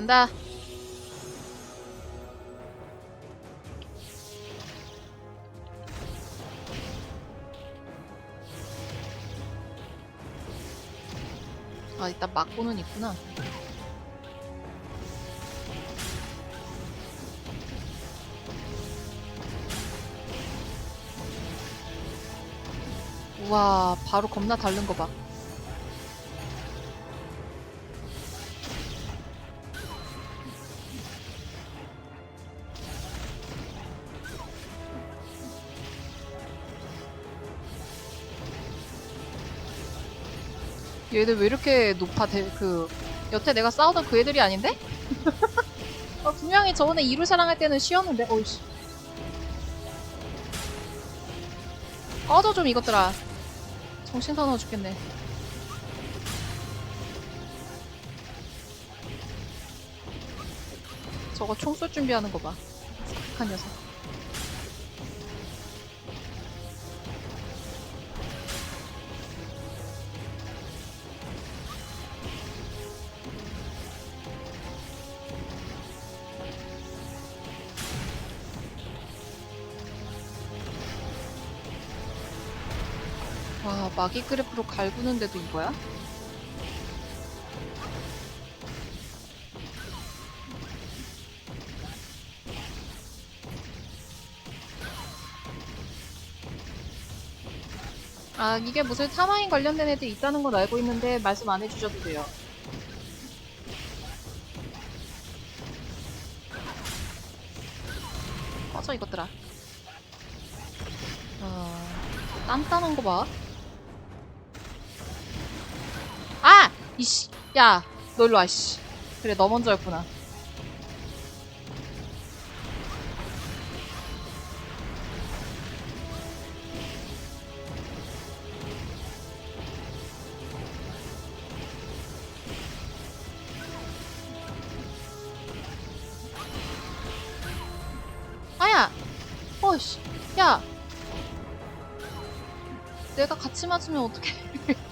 간다. 아, 일단 막고는 있구나. 우와, 바로 겁나 다른 거 봐. 얘들 왜 이렇게 높아? 대, 그 여태 내가 싸우던 그 애들이 아닌데? 어, 분명히 저번에 이루 사랑 할 때는 쉬었는데. 어이씨. 꺼져 좀 이것들아. 정신 사나워 죽겠네. 저거 총 쏠 준비하는 거 봐. 착한 녀석. 마기 그래프로 갈구는데도 이거야? 아, 이게 무슨 타마인 관련된 애들이 있다는 건 알고 있는데 말씀 안 해주셔도 돼요. 꺼져 이것들아. 아, 단단한 거 봐. 이씨. 야, 너 일로 와, 씨. 그래, 너 먼저였구나. 아야! 어이씨. 야! 내가 같이 맞으면 어떡해.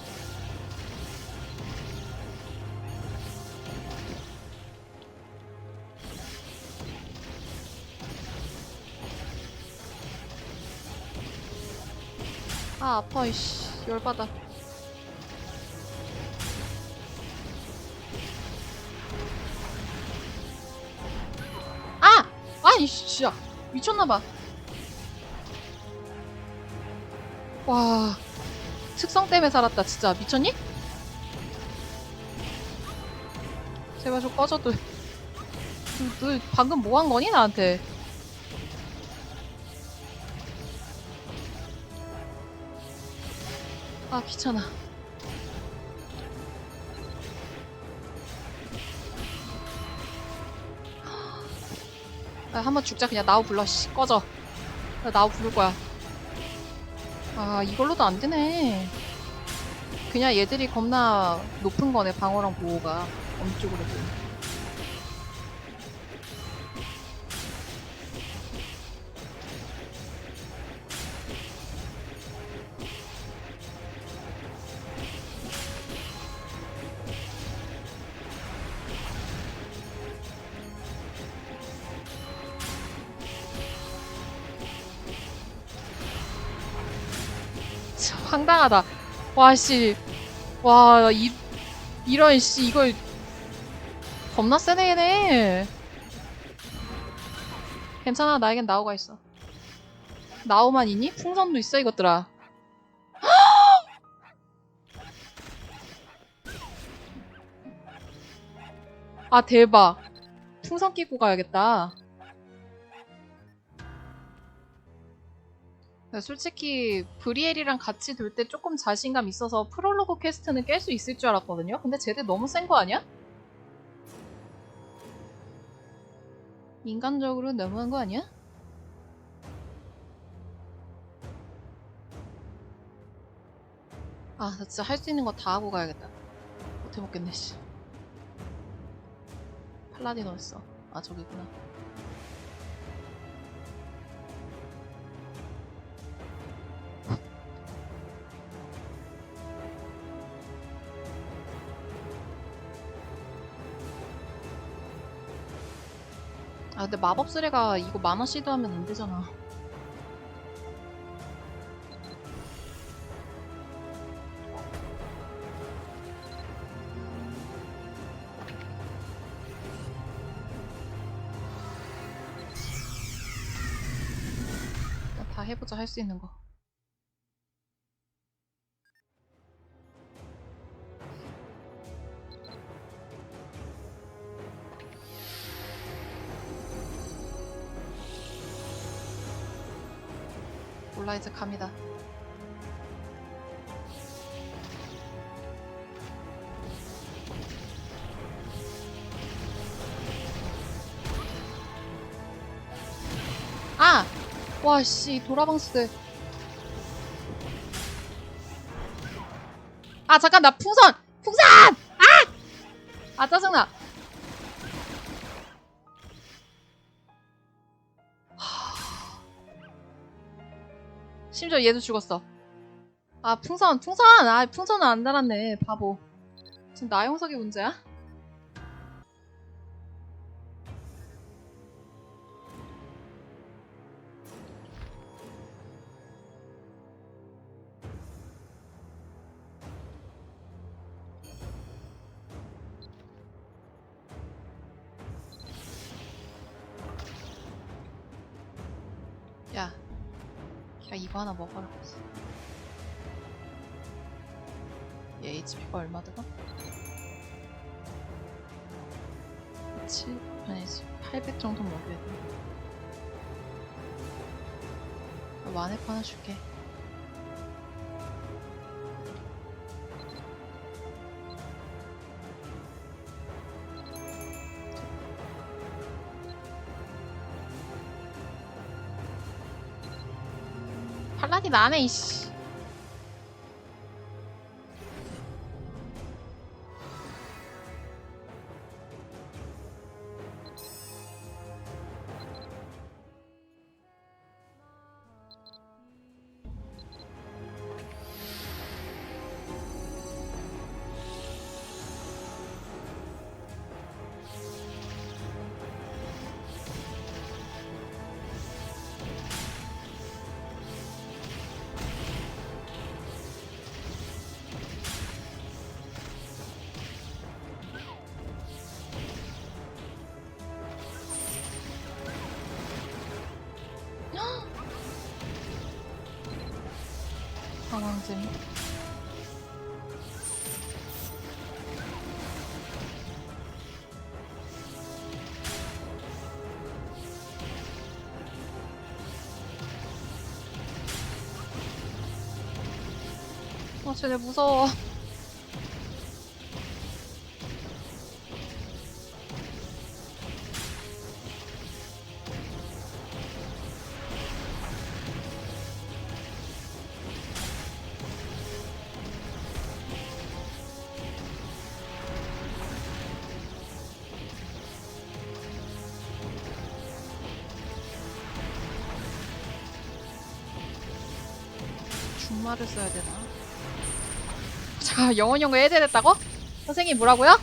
아, 아파, 이씨. 열받아. 아! 아니, 씨, 진짜. 미쳤나봐. 와. 특성 때문에 살았다, 진짜. 미쳤니? 제발 좀 꺼져도. 너, 너 방금 뭐 한 거니, 나한테? 아, 귀찮아. 아, 한번 죽자. 그냥 나우 불러. 씨, 꺼져. 나 나우 부를 거야. 아, 이걸로도 안 되네. 그냥 얘들이 겁나 높은 거네, 방어랑 보호가. 쪽으로도. 진 짜 황당하다. 와, 씨. 와, 이, 이런, 씨, 이걸. 겁나 세네, 얘네. 괜찮아, 나에겐 나우가 있어. 나우만 있니? 풍선도 있어, 이것들아. 아, 대박. 풍선 끼고 가야겠다. 솔직히 브리엘이랑 같이 돌 때 조금 자신감 있어서 프롤로그 퀘스트는 깰 수 있을 줄 알았거든요. 근데 쟤들 너무 센 거 아니야? 인간적으로 너무한 거 아니야? 아, 나 진짜 할 수 있는 거 다 하고 가야겠다. 못 해먹겠네, 씨. 팔라디노였어. 아, 저기구나. 아 근데 마법 쓰레가 이거 만화 시드 하면 안 되잖아. 다 해보자 할 수 있는 거. 이제 갑니다. 아! 와, 씨, 도라방스들. 아, 잠깐, 나 풍선! 풍선! 아! 아, 짜증나. 심지어 얘도 죽었어. 아, 풍선, 풍선! 아, 풍선은 안 달았네, 바보. 지금 나 형석이 문제야? 야, 7 아니지 800 정도 먹여야 돼. 나 마네코 하나 줄게. 팔라딘 안해 이씨. 방황잼. 아, 쟤네 무서워. 중말을 써야 되나? 자, 영원 연구 해야 됐다고? 선생님 뭐라고요?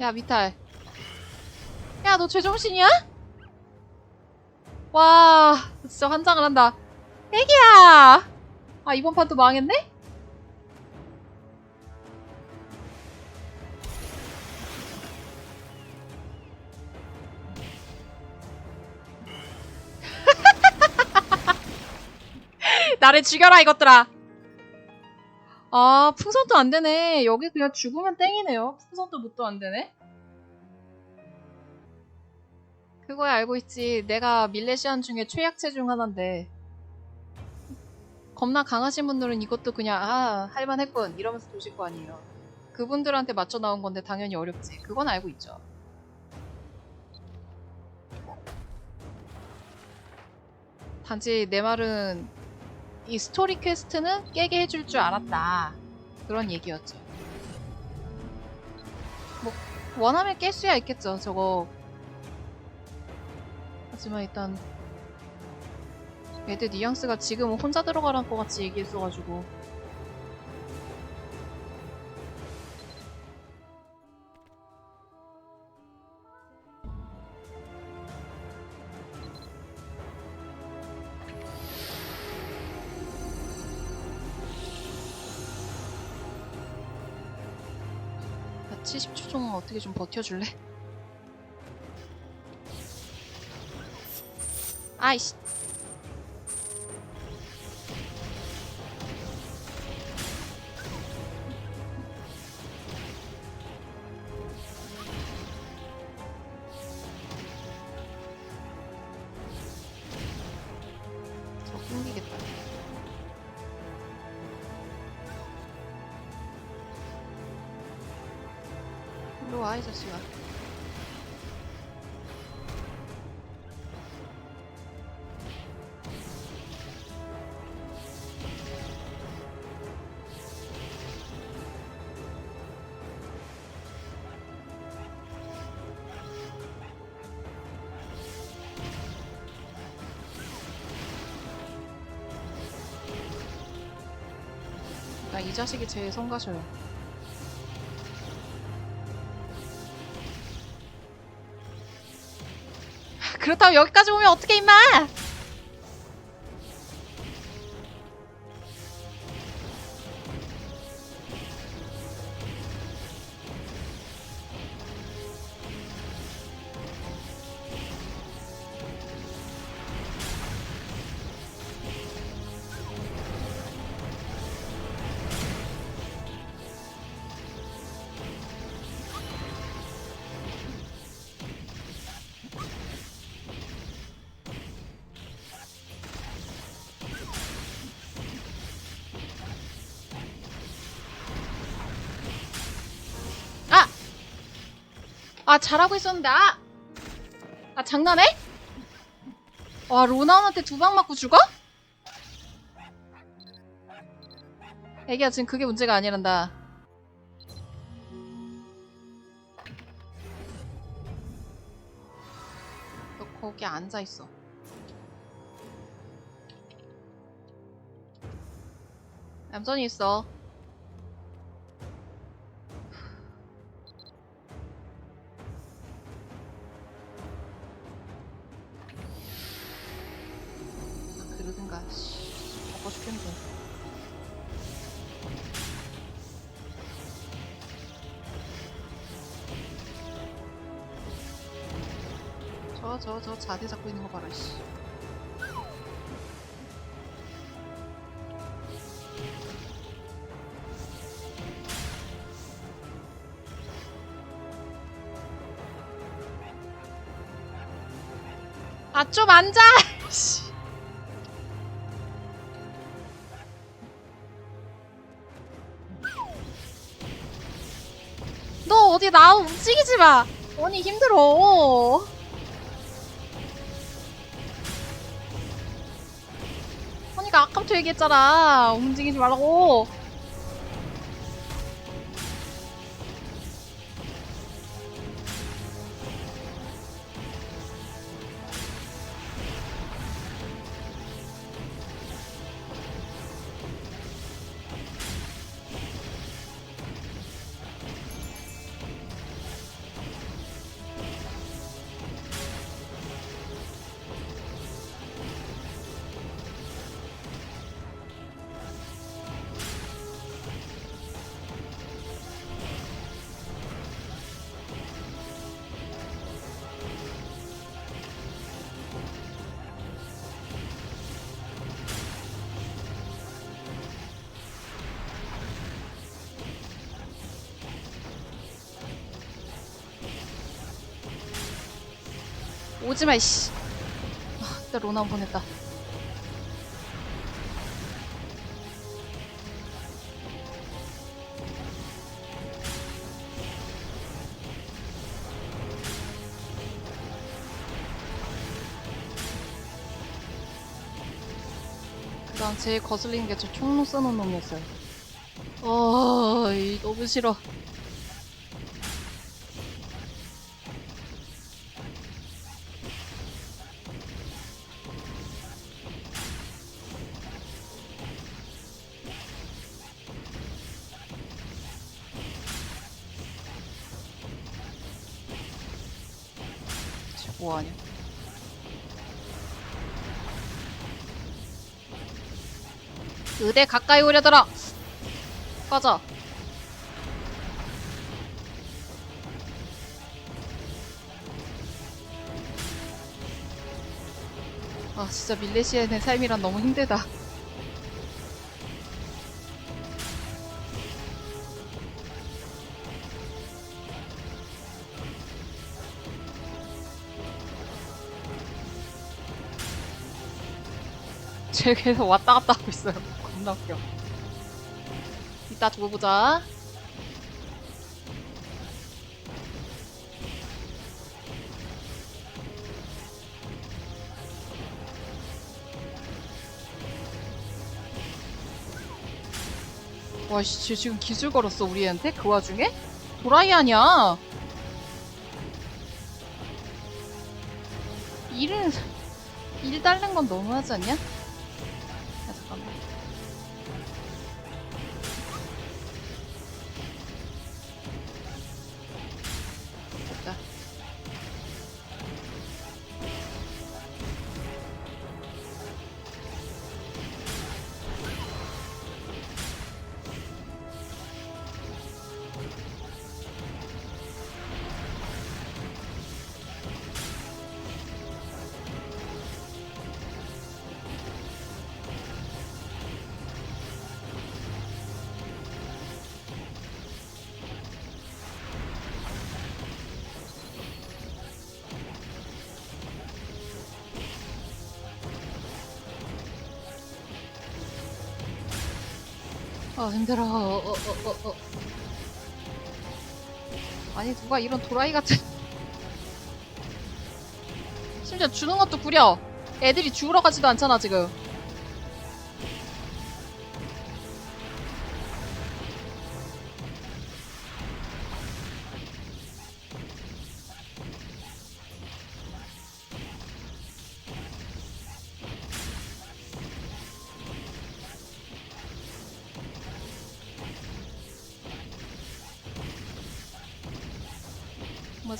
야, 미탈. 야, 너 제정신이야? 와, 진짜 환장을 한다. 애기야! 아, 이번 판도 망했네? 나를 죽여라 이것들아. 아 풍선도 안 되네. 여기 그냥 죽으면 땡이네요. 풍선도 뭣도 안 되네. 그거야 알고 있지. 내가 밀레시안 중에 최약체 중 하나인데. 겁나 강하신 분들은 이것도 그냥 아 할만했군 이러면서 도실 거 아니에요. 그분들한테 맞춰 나온 건데 당연히 어렵지. 그건 알고 있죠. 단지 내 말은 이 스토리 퀘스트는 깨게 해줄 줄 알았다. 그런 얘기였죠. 뭐, 원하면 깰 수야 있겠죠, 저거. 하지만 일단, 애들 뉘앙스가 지금 혼자 들어가란 것 같이 얘기했어가지고 70초 정도 어떻게 좀 버텨줄래? 아이씨 이 자식이 제일 성가셔요. 그렇다면 여기까지 오면 어떻게 임마! 아, 잘하고 있었는데, 아! 아, 장난해? 와, 로나운한테 두 방 맞고 죽어? 애기야, 지금 그게 문제가 아니란다. 너 거기 앉아있어. 얌전히 있어. 저, 저, 저 자세 잡고 있는 거 봐라, 씨. 아, 좀 앉아! 씨. 너 어디 나 움직이지 마! 언니 힘들어. 얘기했잖아. 움직이지 말라고. 오지마, 이씨. 아, 진짜 로나운 보냈다. 그 제일 거슬리는 게 저 총로 써놓은 놈이었어요. 어, 이 너무 싫어. 의대 가까이 오려들어. 꺼져. 아 진짜 밀레시아의 삶이란 너무 힘들다. 쟤 계속 왔다 갔다 하고 있어요. 겁나 웃겨. 이따 두고 보자. 와씨, 쟤 지금 기술 걸었어 우리한테 그 와중에? 도라이 아니야? 일은 일 달는 건 너무하지 않냐? 아 힘들어. 어, 어, 어, 어, 어. 아니 누가 이런 도라이 같은. 심지어 주는 것도 구려. 애들이 죽으러 가지도 않잖아 지금.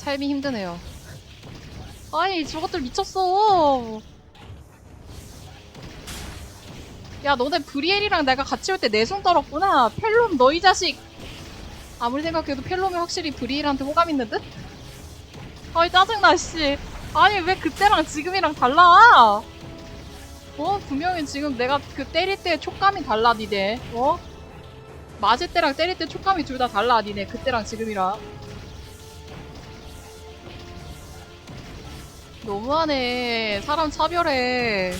삶이 힘드네요. 아니 저것들 미쳤어. 야 너네 브리엘이랑 내가 같이 올 때 내숭 떨었구나. 펠롬 너희 자식. 아무리 생각해도 펠롬이 확실히 브리엘한테 호감 있는 듯? 아이 짜증나 씨. 아니 왜 그때랑 지금이랑 달라? 어 분명히 지금 내가 그 때릴 때 촉감이 달라 니네. 어? 맞을 때랑 때릴 때 촉감이 둘 다 달라 니네. 그때랑 지금이랑. 너무하네. 사람 차별해.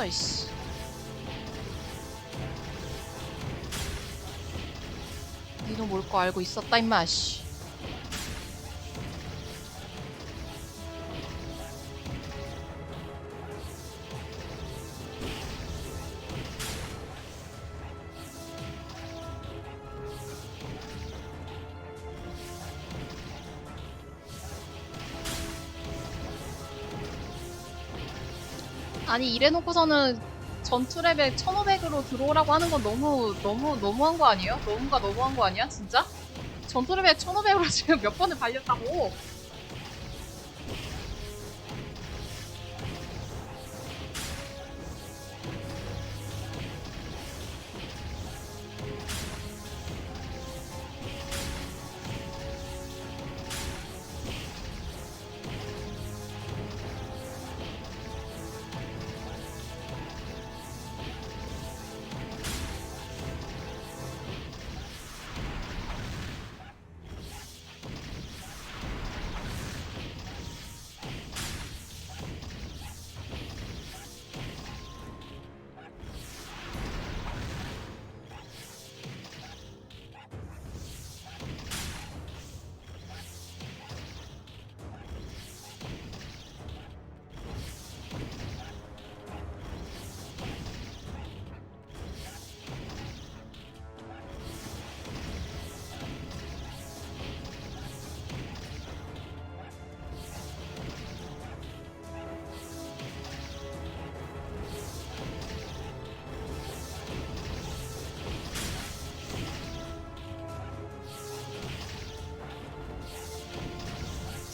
꺼져 이씨. 니도 뭘 거 알고 있었다 임마 씨. 아니 이래놓고서는 전투랩에 1500으로 들어오라고 하는 건 너무 너무 너무한 거 아니에요? 너무가 너무한 거 아니야 진짜? 전투랩에 1500으로 지금 몇 번을 발렸다고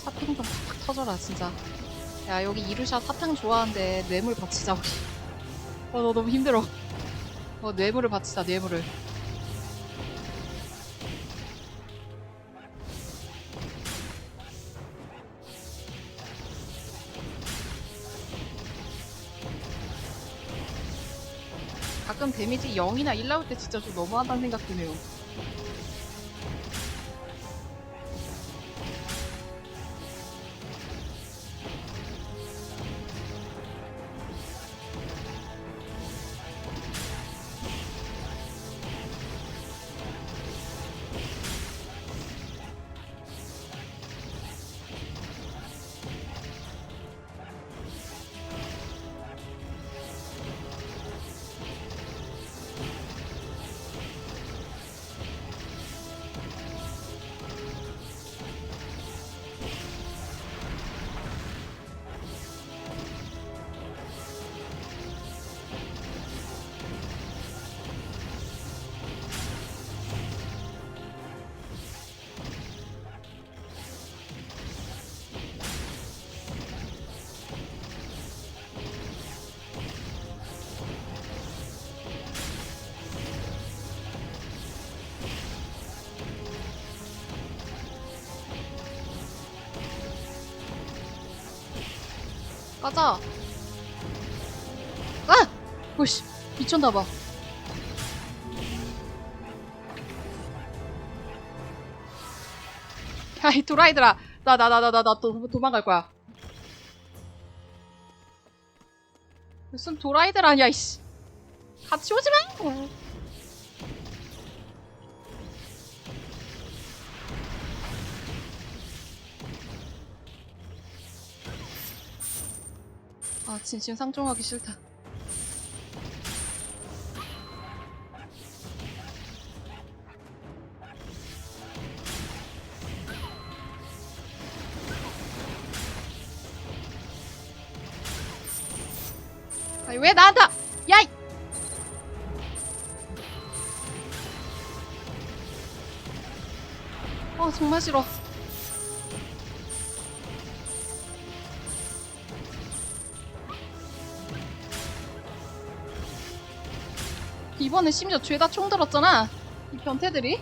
사탕 좀 팍팍 터져라 진짜. 야 여기 이루샤 사탕 좋아하는데 뇌물 바치자. 우리 어너 너무 힘들어. 어 뇌물을 바치자 뇌물을. 가끔 데미지 0이나 1 나올 때 진짜 좀 너무하다는 생각 드네요 가자. 아! 오씨, 미쳤나봐. 야, 이 도라이들아. 나, 나, 나, 나, 나, 나 도, 도망갈 거야. 무슨 도라이들 아니야, 이씨. 같이 오지 마! 아, 진심 상종하기 싫다. 아니, 왜 나한테! 야! 이- 어, 정말 싫어. 이번에 심지어 죄다 총 들었잖아. 이 변태들이.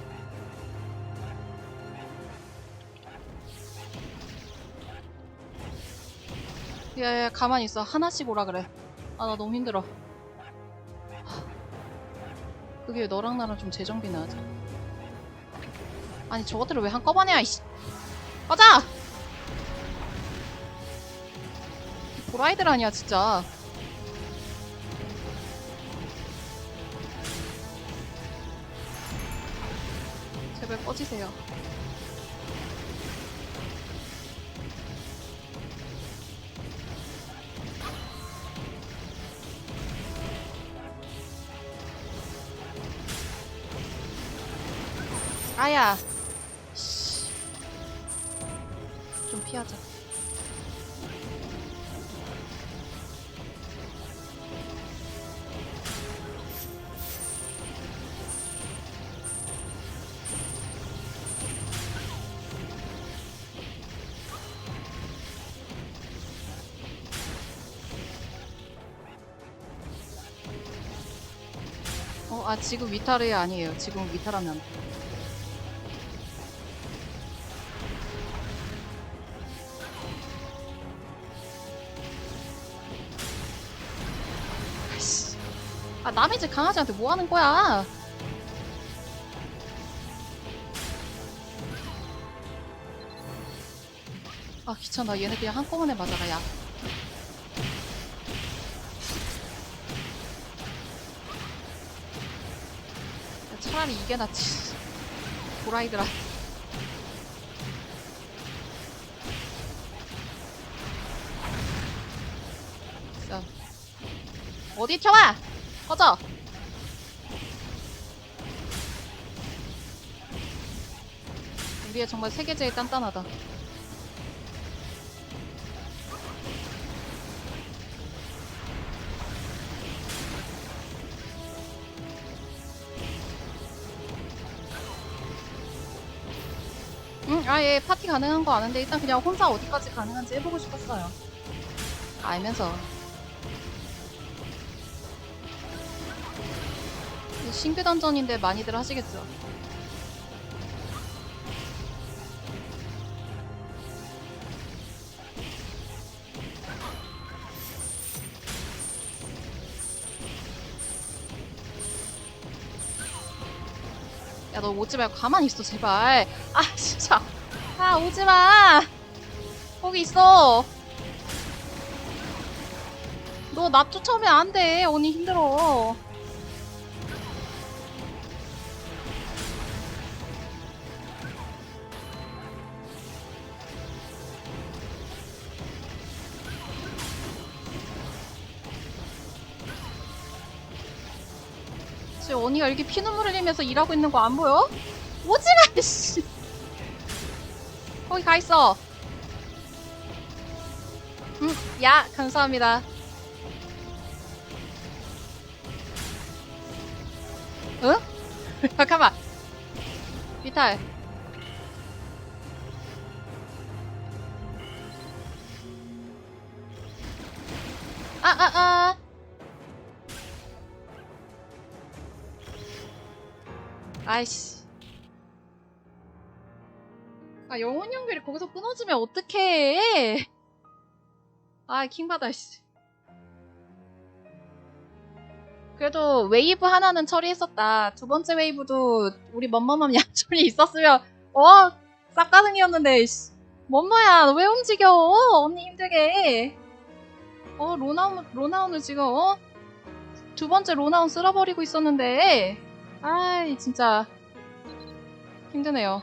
야야 가만히 있어. 하나씩 오라 그래. 아 나 너무 힘들어. 하, 그게 너랑 나랑 좀 재정비나 하자. 아니 저것들을 왜 한꺼번에 야 이씨. 가자. 도라이들 아니야 진짜. 꺼지세요. 아야. 씨. 좀 피하자. 아, 지금 위타르 아니에요. 지금 돼. 아이씨. 아, 남의 집 강아지한테 뭐 하는 거야? 아, 귀찮아. 얘네 그냥 한꺼번에 맞아라, 야. 차라리 이게 낫지. 도라이들아. 자. 어디 튀어와! 꺼져! 우리의 정말 세계 제일 단단하다. 응, 아예 파티 가능한 거 아는데 일단 그냥 혼자 어디까지 가능한지 해보고 싶었어요. 알면서. 신규 던전인데 많이들 하시겠죠. 야, 너 오지 말고 가만히 있어, 제발. 아, 진짜. 아, 오지 마. 거기 있어. 너 나 쫓아오면 안 돼. 언니 힘들어. 지금 언니가 이렇게 피눈물 흘리면서 일하고 있는 거 안 보여? 오지 마, 씨. 거기 가 있어. 음, 야, 감사합니다. 응? 잠깐만. 비탈. 아, 아, 아. 아이씨. 아, 영혼 연결이 거기서 끊어지면 어떡해. 아, 킹받아, 씨. 그래도 웨이브 하나는 처리했었다. 두 번째 웨이브도 우리 멈멈멈 양쪽이 있었으면, 어, 쌉가능이었는데, 씨. 멈머야, 왜 움직여? 언니 힘들게. 어, 로나운, 로나운을 지금, 어? 두 번째 로나운 쓸어버리고 있었는데. 아이, 진짜. 힘드네요.